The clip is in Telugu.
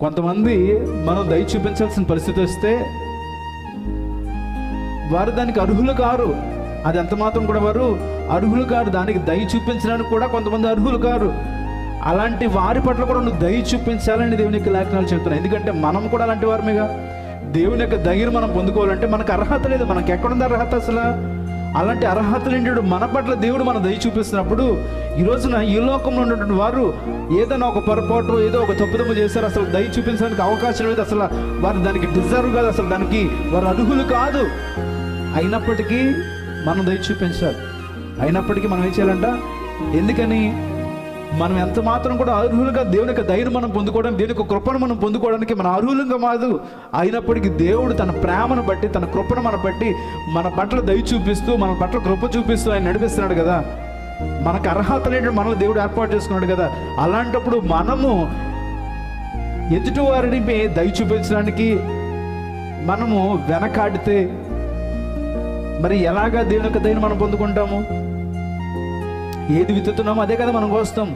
కొంతమంది మనం దయ చూపించాల్సిన పరిస్థితి వస్తే వారు దానికి అర్హులు కారు. అది ఎంత మాత్రం కూడా వారు అర్హులు కారు. దానికి దయ చూపించడానికి కూడా కొంతమంది అర్హులు కారు. అలాంటి వారి పట్ల కూడా నువ్వు దయ చూపించాలని దేవుని యొక్క లేఖనాలు చెప్తున్నాయి. ఎందుకంటే మనం కూడా అలాంటి వారమేగా. దేవుని యొక్క దయను మనం పొందుకోవాలంటే మనకు అర్హత లేదు. మనకి ఎక్కడుంది అర్హత అసలు? అలాంటి అర్హత నిండు మన పట్ల దేవుడు మన దయ చూపిస్తున్నప్పుడు ఈ రోజున ఈ లోకంలో ఉన్నటువంటి వారు ఏదైనా ఒక పొరపాటు ఏదో ఒక తప్పుదమ్ము చేశారు అసలు దయ చూపించడానికి అవకాశం లేదు అసలు వారు దానికి డిజర్వ్ కాదు అసలు దానికి వారు అర్హులు కాదు. అయినప్పటికీ మనం దయ చూపించాలి. అయినప్పటికీ మనం ఏం చేయాలంట? ఎందుకని? మనం ఎంత మాత్రం కూడా అర్హులుగా దేవుని యొక్క దయను మనం పొందుకోవడం దేవుని యొక్క కృపను మనం పొందుకోవడానికి మన అర్హులుగా మాదు అయినప్పటికీ దేవుడు తన ప్రేమను బట్టి తన కృపను మన బట్టి మన పట్ల దయ చూపిస్తూ మన పట్ల కృప చూపిస్తూ ఆయన నడిపిస్తున్నాడు కదా. మనకు అర్హత లేని మనల్ని దేవుడు ఏర్పాటు చేసుకున్నాడు కదా. అలాంటప్పుడు మనము ఎదుటి వారిని దయ చూపించడానికి మనము వెనకాడితే మరి ఎలాగా దేవుని యొక్క దయను మనం పొందుకుంటాము? ఏది విత్తుతున్నామో అదే కదా మనం కోస్తాం.